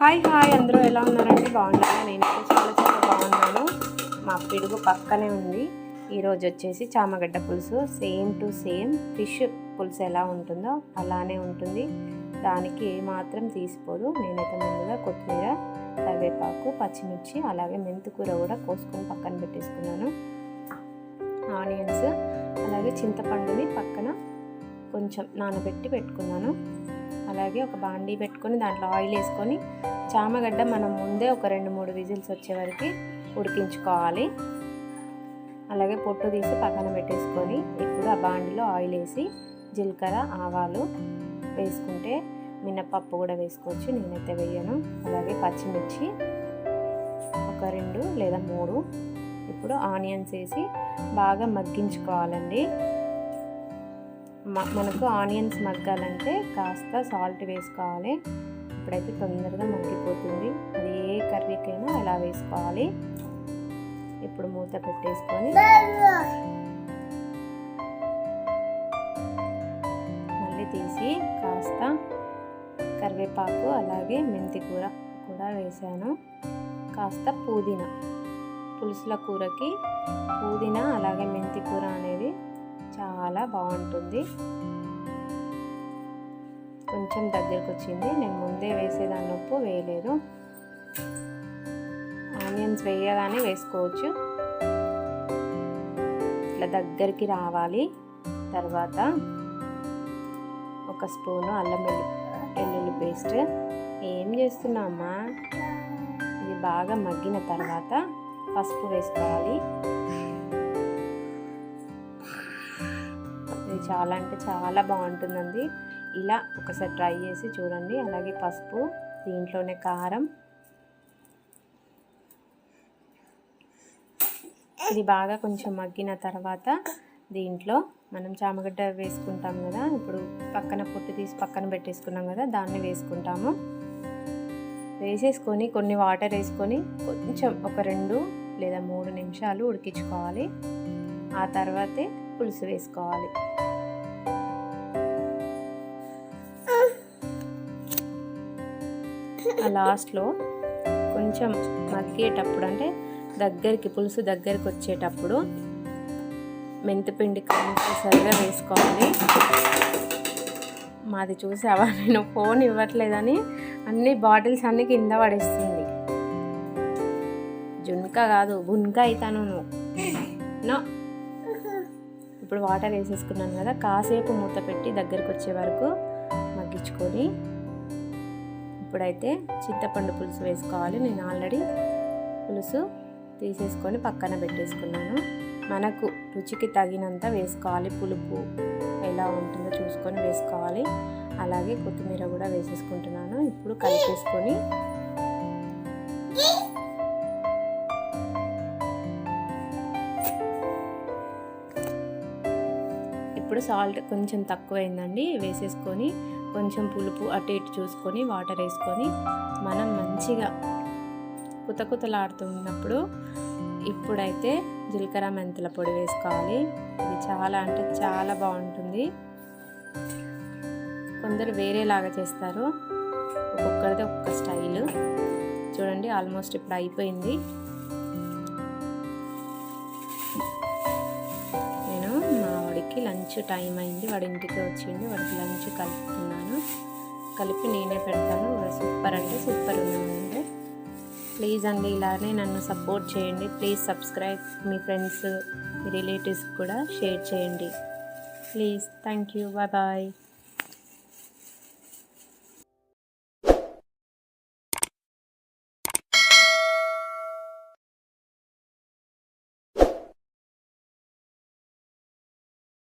Hi hi అందరూ ఎలా ఉన్నారంటే బాగున్నారా? నేను చాలా చాలా బాగున్నాను. మా పిడుగు పక్కనే ఉంది. ఈరోజు వచ్చేసి చామగడ్డ పులుసు. సేమ్ టు సేమ్ ఫిష్ పులుసు ఎలా ఉంటుందో అలానే ఉంటుంది. దానికి ఏమాత్రం తీసిపోదు. నేనైతే ముందుగా కొత్తిమీర కరివేపాకు పచ్చిమిర్చి అలాగే మెంతికూర కూడా కోసుకొని పక్కన పెట్టేసుకున్నాను. ఆనియన్స్ అలాగే చింతపండుని పక్కన కొంచెం నానబెట్టి పెట్టుకున్నాను. అలాగే ఒక బాండీ పెట్టుకొని దాంట్లో ఆయిల్ వేసుకొని చామగడ్డ మనం ముందే ఒక రెండు మూడు విజిల్స్ వచ్చే వరకు ఉడికించుకోవాలి. అలాగే పొట్టు తీసి పక్కన పెట్టేసుకొని ఇప్పుడు ఆ బాండీలో ఆయిల్ వేసి జీలకర్ర ఆవాలు వేసుకుంటే మినపప్పు కూడా వేసుకోవచ్చు. నేనైతే వేయను. అలాగే పచ్చిమిర్చి ఒక రెండు లేదా మూడు. ఇప్పుడు ఆనియన్స్ వేసి బాగా మగ్గించుకోవాలండి. మనకు ఆనియన్స్ మగ్గాలంటే కాస్త సాల్ట్ వేసుకోవాలి. ఇప్పుడైతే తొందరగా మగ్గిపోతుంది. అది ఏ కర్రీకైనా అలా వేసుకోవాలి? ఇప్పుడు మూత పెట్టేసుకొని మళ్ళీ తీసి కాస్త కరివేపాకు అలాగే మెంతి కూర కూడా వేసాను. కాస్త పుదీనా పులుసుల కూరకి పుదీనా అలాగే మెంతి కూర అనేది బాగుంటుంది. కొంచెం దగ్గరకు వచ్చింది. నేను ముందే వేసేదాన్ని ఉప్పు వేయలేదు. ఆనియన్స్ వేయగానే వేసుకోవచ్చు. ఇట్లా దగ్గరికి రావాలి. తర్వాత ఒక స్పూను అల్లం వెల్లు వెల్లుల్లి పేస్ట్. ఏం చేస్తున్నామా ఇది బాగా మగ్గిన తర్వాత పసుపు వేసుకోవాలి. చాలా అంటే చాలా బాగుంటుందండి. ఇలా ఒకసారి ట్రై చేసి చూడండి. అలాగే పసుపు దీంట్లోనే కారం. ఇది బాగా కొంచెం మగ్గిన తర్వాత దీంట్లో మనం చామగడ్డ వేసుకుంటాం కదా ఇప్పుడు పక్కన పొట్టు తీసి పక్కన పెట్టేసుకున్నాం కదా దాన్ని వేసుకుంటాము. వేసేసుకొని కొన్ని వాటర్ వేసుకొని కొంచెం ఒక రెండు లేదా మూడు నిమిషాలు ఉడికించుకోవాలి. ఆ తర్వాతే పులుసు వేసుకోవాలి. లాస్ట్లో కొంచెం మగ్గేటప్పుడు అంటే దగ్గరికి పులుసు దగ్గరికి వచ్చేటప్పుడు మెంతిపిండి కంపల్సరిగా వేసుకోవాలి. మాది చూసావా? నేను ఫోన్ ఇవ్వట్లేదని అన్ని బాటిల్స్ అన్ని కింద పడేస్తుంది. జున్క కాదు బున్క అవుతాను నువ్వు. నో. ఇప్పుడు వాటర్ వేసేసుకున్నాను కదా కాసేపు మూత పెట్టి దగ్గరికి వచ్చే వరకు మగ్గించుకొని ఇప్పుడైతే చింతపండు పులుసు వేసుకోవాలి. నేను ఆల్రెడీ పులుసు తీసేసుకొని పక్కన పెట్టేసుకున్నాను. మనకు రుచికి తగినంత వేసుకోవాలి. పులుపు ఎలా ఉంటుందో చూసుకొని వేసుకోవాలి. అలాగే కొత్తిమీర కూడా వేసేసుకుంటున్నాను. ఇప్పుడు కలిపేసుకొని ఇప్పుడు సాల్ట్ కొంచెం తక్కువైందండి వేసేసుకొని కొంచెం పులుపు అటు ఇటు చూసుకొని వాటర్ వేసుకొని మనం మంచిగా కుత కుతలాడుతున్నప్పుడు ఇప్పుడైతే జీలకర్ర మెంతుల పొడి వేసుకోవాలి. ఇది చాలా అంటే చాలా బాగుంటుంది. కొందరు వేరేలాగా చేస్తారు. ఒక్కొక్కరిది ఒక్కొక్క స్టైల్. చూడండి ఆల్మోస్ట్ ఇప్పుడు అయిపోయింది. లంచ్ టైం అయింది. వాడి ఇంటికి వచ్చిండు. వాడికి లంచ్ కలుపుతున్నాను. కలిపి నేనే పెడతాను. సూపర్ అంటే సూపర్ ఉందండి ప్లీజ్ అండి ఇలానే నన్ను సపోర్ట్ చేయండి. ప్లీజ్ సబ్స్క్రైబ్ మీ ఫ్రెండ్స్ మీ రిలేటివ్స్ కూడా షేర్ చేయండి. Please thank you. Bye bye.